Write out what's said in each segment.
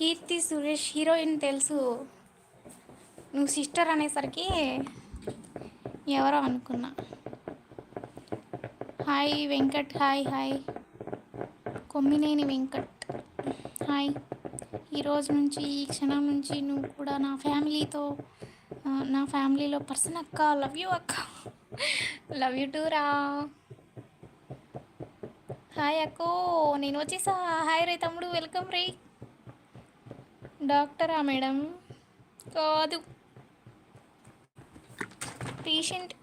Keerthy Suresh heroine తెలుసు. నువ్వు sister అనేసరికి ఎవరో అనుకున్నా. Hi Venkat hi hi. Kommineni Venkat. Hi. ఈరోజు నుంచి ఈ క్షణం నుంచి నువ్వు కూడా నా ఫ్యామిలీతో నా ఫ్యామిలీలో పర్సన్ అక్క లవ్ యూ అక్క. లవ్ యూ టూ రా. హాయ్ అక్కో నేను వచ్చేసా. హాయ్ రే తమ్ముడు వెల్కమ్ రే. డాక్టరా మేడం? కాదు. Patient.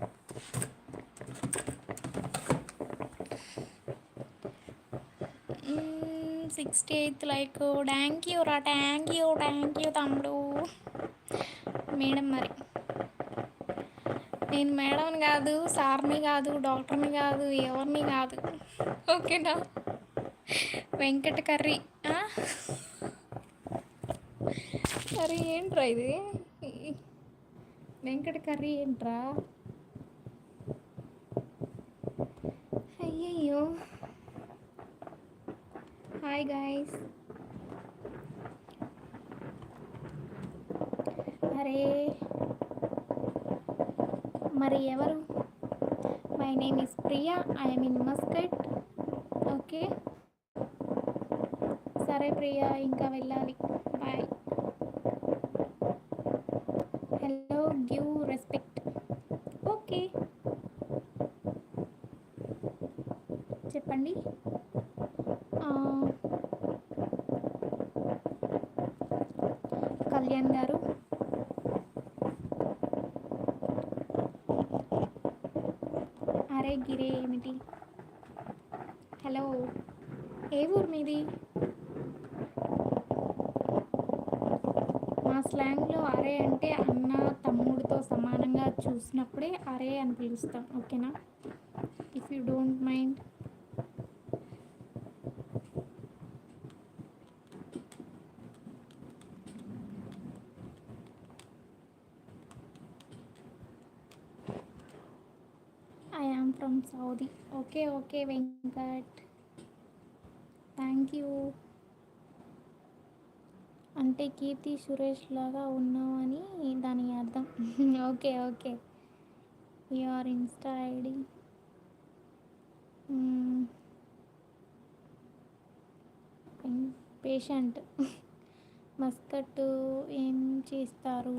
Sixty eighth like thank you రా థ్యాంక్ యూ థ్యాంక్ యూ తమ్ముడు. మేడం మరి. నేను మేడంని కాదు సార్ని కాదు డాక్టర్ని కాదు ఎవరిని కాదు. ఓకేనా? వెంకట కర్రీ కర్రీ ఏంట్రా ఇది? వెంకట కర్రీ ఏంట్రా? అయ్యయ్యో. హాయ్ గాయస్ అరే మరి ఎవరు? My name is Priya I'm in Muscat okay సరే ప్రియా ఇంకా వెళ్ళాలి. Bye hello give respect okay చెప్పండి. కళ్యాణ్ గారు. అరే గిరే ఏమిటి? హలో ఏ ఊరు మీది? మా స్లాంగ్లో అరే అంటే అన్న తమ్ముడితో సమానంగా చూసినప్పుడే అరే అని పిలుస్తాం ఓకేనా? If you don't mind from Saudi okay okay Venkat thank you అంటే కీర్తి సురేష్ లాగా ఉన్నామని దాని అర్థం. Okay okay your insta ID patient Muscat ఏం చేస్తారు?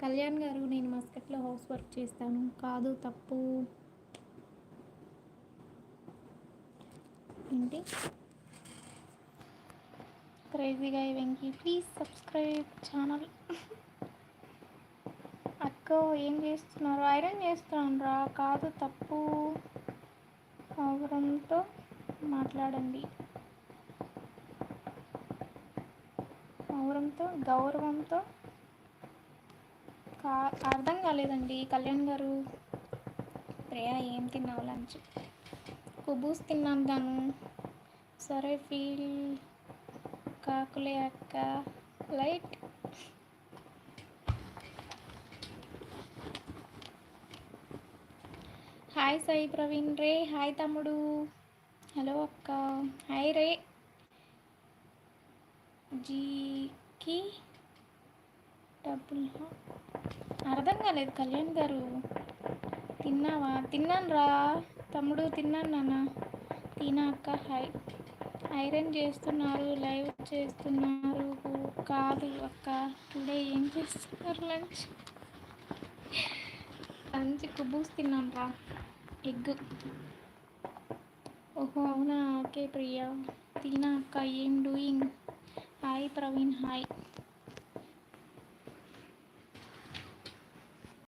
కళ్యాణ్ గారు నేను మస్కట్లో హౌస్ వర్క్ చేస్తాను. కాదు తప్పు. ఏంటి? క్రేజీగా వెంకీ ప్లీజ్ సబ్స్క్రైబ్ ఛానల్ అక్క ఏం చేస్తున్నారు? ఐరన్ చేస్తున్నాను రా కాదు తప్పు. అవరంతో మాట్లాడండి. గౌరవంతో గౌరవంతో కా అర్థం కాలేదండి. కళ్యాణ్ గారు ప్రేయా ఏం తిన్నావు లంచ్? కుబూస్ తిన్నాను గాను సరే ఫీల్. కాకులే అక్క. లైట్. హాయ్ సాయి ప్రవీణ్ రే. హాయ్ తమ్ముడు. హలో అక్క. హాయ్ రే. జీకి డబ్బులు అర్థం కాలేదు కళ్యాణ్ గారు. తిన్నావా? తిన్నాను రా తమ్ముడు తిన్నాను నాన్న. తినా అక్క. హాయ్ ఐరన్ చేస్తున్నారు లైవ్ చేస్తున్నారు. కాదు అక్క. టుడే ఏం చేస్తున్నారు లంచ్? లంచ్ కుబూస్ తిన్నాను రా. ఎగ్. ఓహో అవునా? ఓకే ప్రియా. తినా అక్క. ఏం డూయింగ్? Hi Praveen hi.